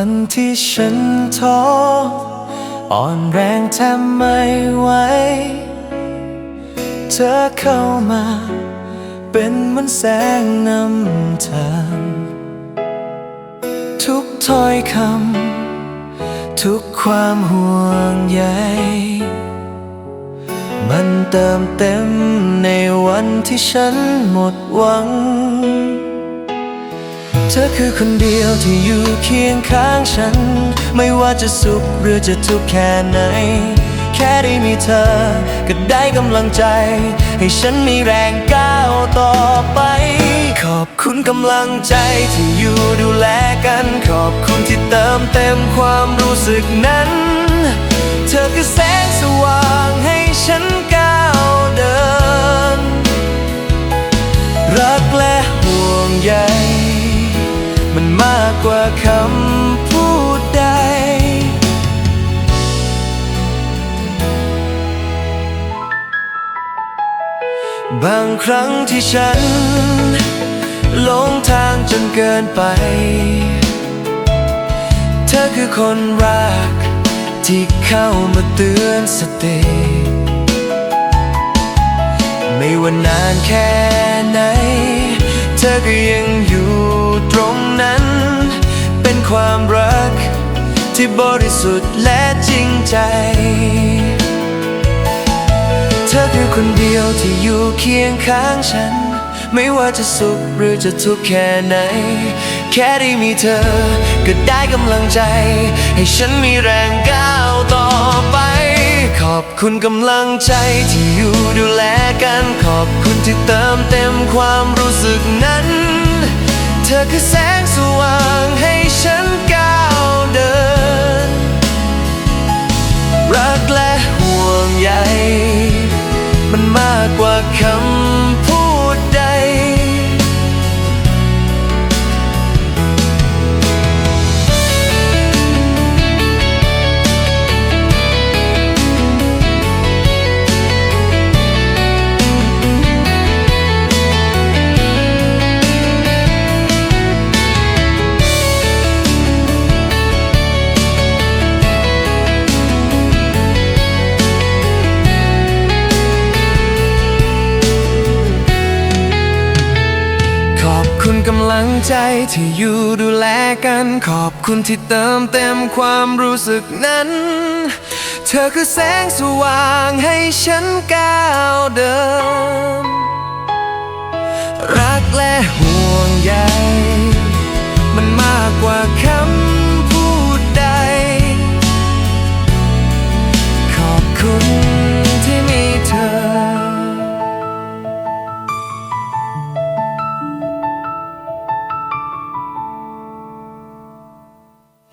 วันที่ฉันท้ออ่อนแรงแทบไม่ไหว เธอเข้ามา เป็นเหมือนแสงนำทางทุกถ้อยคำ ทุกความห่วงใย มันเติมเต็มในวันที่ฉันหมดหวัง เธอคือคนเดียวที่อยู่เคียงข้างฉัน ไม่ว่าจะสุขหรือจะทุกข์แค่ไหน แค่ได้มีเธอ ก็ได้กำลังใจ ให้ฉันมีแรงก้าวต่อไป ขอบคุณกำลังใจที่อยู่ดูแลกัน ขอบคุณที่เติมเต็มความรู้สึกนั้น เธอคือแสงสว่างให้ฉันก้าวเดิน รักและห่วงใย มากกว่าคำพูดใด บางครั้งที่ฉันหลงทางจนเกินไป เธอคือคนรัก ที่เข้ามาเตือนสติ ไม่ว่านานแค่ไหน เธอก็ยังอยู่ตรง นั้น เป็นความรักที่บริสุทธิ์และจริงใจ เธอคือคนเดียวที่อยู่เคียงข้างฉัน ไม่ว่าจะสุขหรือจะทุกข์แค่ไหน แค่ได้มีเธอ ก็ได้กำลังใจ ให้ฉันมีแรงก้าวต่อไป ขอบคุณกำลังใจที่อยู่ดูแลกัน ขอบคุณที่เติมเต็มความรู้สึกนั้น เธอคือแส กำลังใจที่อยู่ดูแลกันขอบคุณที่เติมเต็มความรู้สึกนั้น เธอคือแสงสว่างให้ฉันก้าวเดิน รักและห่ว